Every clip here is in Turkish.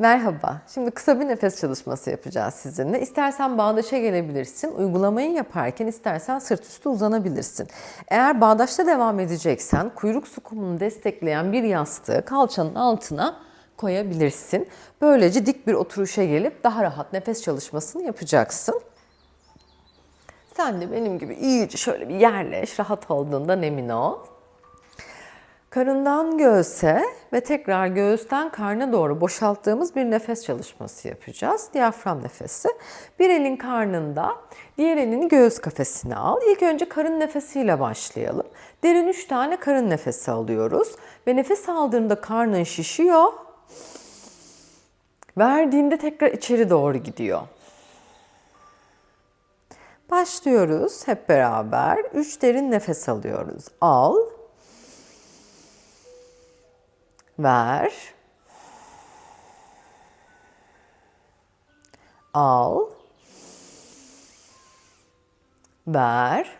Merhaba. Şimdi kısa bir nefes çalışması yapacağız sizinle. İstersen bağdaşa gelebilirsin. Uygulamayı yaparken istersen sırt üstü uzanabilirsin. Eğer bağdaşta devam edeceksen kuyruk sukumunu destekleyen bir yastığı kalçanın altına koyabilirsin. Böylece dik bir oturuşa gelip daha rahat nefes çalışmasını yapacaksın. Sen de benim gibi iyice şöyle bir yerleş, rahat olduğundan emin ol. Karından göğse ve tekrar göğüsten karna doğru boşalttığımız bir nefes çalışması yapacağız. Diyafram nefesi. Bir elin karnında, diğer elini göğüs kafesine al. İlk önce karın nefesiyle başlayalım. Derin 3 tane karın nefesi alıyoruz. Ve nefes aldığında karnın şişiyor. Verdiğinde tekrar içeri doğru gidiyor. Başlıyoruz hep beraber. 3 derin nefes alıyoruz. Al. Ver. Al. Ver.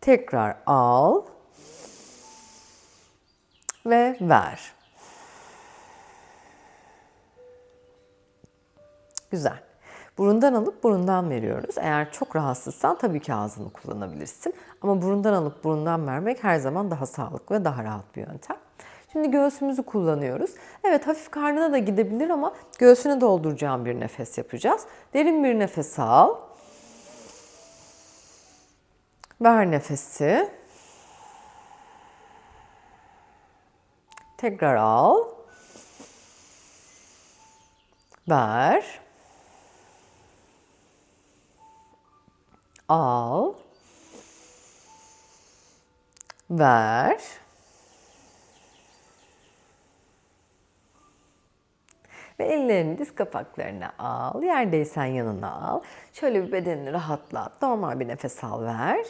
Tekrar al. Ve ver. Güzel. Burundan alıp burundan veriyoruz. Eğer çok rahatsızsan tabii ki ağzını kullanabilirsin. Ama burundan alıp burundan vermek her zaman daha sağlıklı ve daha rahat bir yöntem. Şimdi göğsümüzü kullanıyoruz. Evet hafif karnına da gidebilir ama göğsüne dolduracağım bir nefes yapacağız. Derin bir nefes al. Ver nefesi. Tekrar al. Ver. Al. Ver. Ve ellerini diz kapaklarına al. Yerdeysen yanına al. Şöyle bir bedenini rahatlat. Normal bir nefes al ver.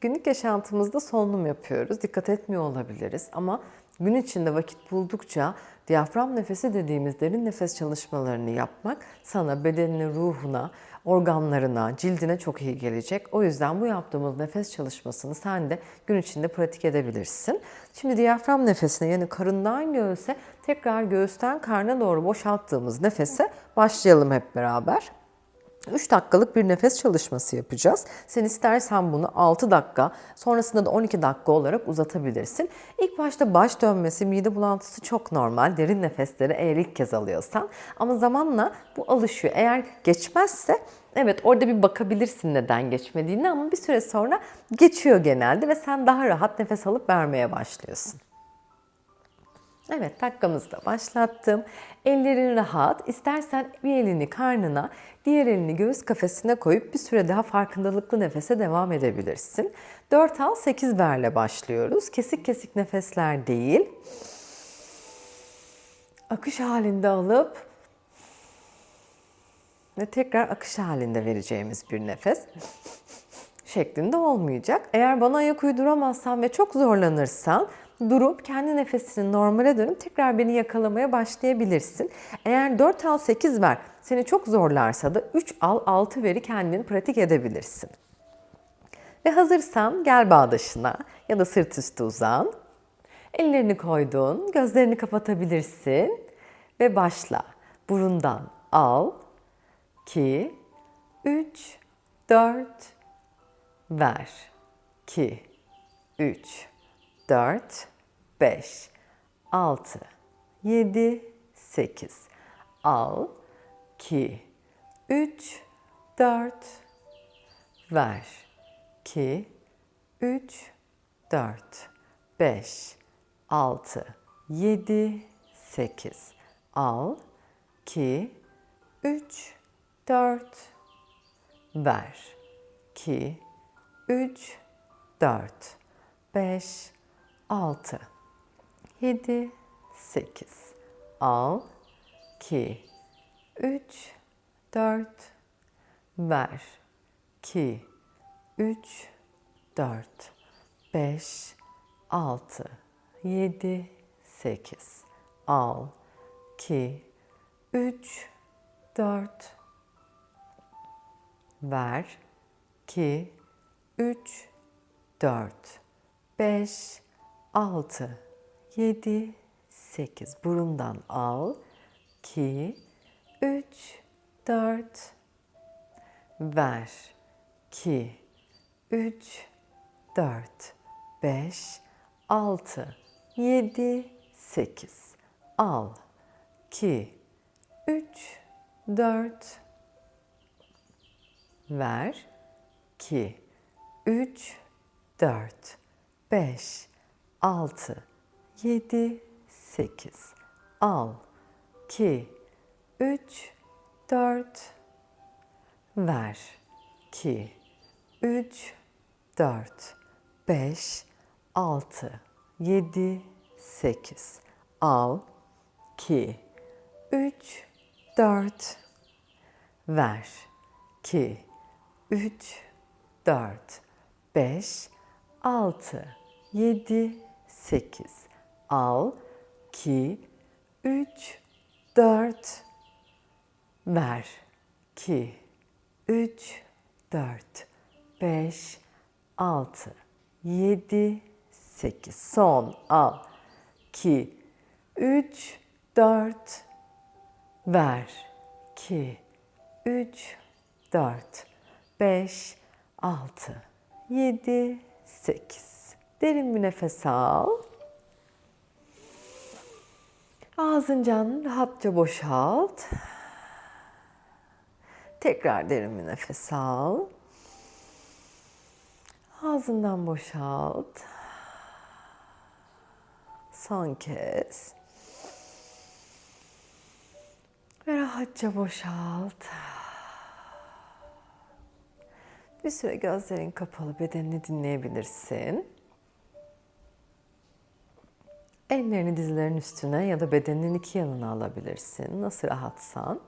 Günlük yaşantımızda solunum yapıyoruz. Dikkat etmiyor olabiliriz ama gün içinde vakit buldukça diyafram nefesi dediğimiz derin nefes çalışmalarını yapmak sana bedenine, ruhuna, organlarına, cildine çok iyi gelecek. O yüzden bu yaptığımız nefes çalışmasını sen de gün içinde pratik edebilirsin. Şimdi diyafram nefesine yani karından göğüse tekrar göğüsten karna doğru boşalttığımız nefese başlayalım hep beraber. 3 dakikalık bir nefes çalışması yapacağız. Sen istersen bunu 6 dakika, sonrasında da 12 dakika olarak uzatabilirsin. İlk başta baş dönmesi, mide bulantısı çok normal. Derin nefesleri eğer ilk kez alıyorsan. Ama zamanla bu alışıyor. Eğer geçmezse evet orada bir bakabilirsin neden geçmediğini ama bir süre sonra geçiyor genelde ve sen daha rahat nefes alıp vermeye başlıyorsun. Evet dakikamızı da başlattım. Ellerin rahat. İstersen bir elini karnına, diğer elini göğüs kafesine koyup bir süre daha farkındalıklı nefese devam edebilirsin. 4 al 8 verle başlıyoruz. Kesik kesik nefesler değil. Akış halinde alıp ve tekrar akış halinde vereceğimiz bir nefes şeklinde olmayacak. Eğer bana ayak uyduramazsan ve çok zorlanırsan durup kendi nefesini normale dönüp tekrar beni yakalamaya başlayabilirsin. Eğer 4 al 8 ver seni çok zorlarsa da 3 al 6 veri kendin pratik edebilirsin. Ve hazırsan gel bağdaşına ya da sırt üstü uzan. Ellerini koydun, gözlerini kapatabilirsin ve başla. Burundan al, 2, 3, 4, ver. 2, 3, 4, 5, 6, 7, 8. Al, 2, 3, 4, ver. 2, 3, 4, 5, 6, 7, 8. Al, 2, 3, 4, ver. 2, 3, 4, 5, 6, 7, 8. Al, 2, 3, 4, ver. 2, 3, 4, 5, 6, 7, 8. Al, 2, 3, 4, ver. 2, 3, 4, 5, 6, 7, 8. Burundan al. 2, 3, 4. Ver. 2, 3, 4, 5, 6, 7, 8. Al. 2, 3, 4. Ver. 2, 3, 4, 5, 6, 7, 8. Al. 2, 3, 4. Ver. 2, 3, 4, 5, 6, 7, 8. Al. 2, 3, 4. Ver. 2, 3, 4, 5, 6, 7, 8. Al. 2, 3, 4. Ver. 2, 3, 4, 5, 6, 7, 8. Son. Al. 2, 3, 4. Ver. 2, 3, 4, 5, 6, 7, 8. Derin bir nefes al. Ağzıncan rahatça boşalt. Tekrar derin bir nefes al. Ağzından boşalt. Son kez. Ve rahatça boşalt. Bir süre gözlerin kapalı bedenini dinleyebilirsin. Ellerini dizlerin üstüne ya da bedenin iki yanına alabilirsin. Nasıl rahatsan.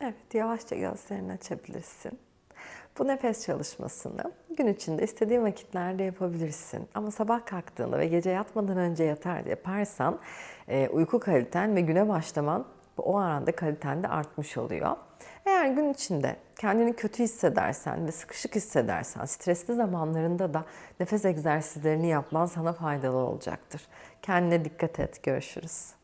Evet, yavaşça gözlerini açabilirsin. Bu nefes çalışmasını gün içinde istediğin vakitlerde yapabilirsin. Ama sabah kalktığında ve gece yatmadan önce yatar yaparsan e, uyku kaliten ve güne başlaman o aranda kaliten de artmış oluyor. Eğer gün içinde kendini kötü hissedersen ve sıkışık hissedersen, stresli zamanlarında da nefes egzersizlerini yapman sana faydalı olacaktır. Kendine dikkat et. Görüşürüz.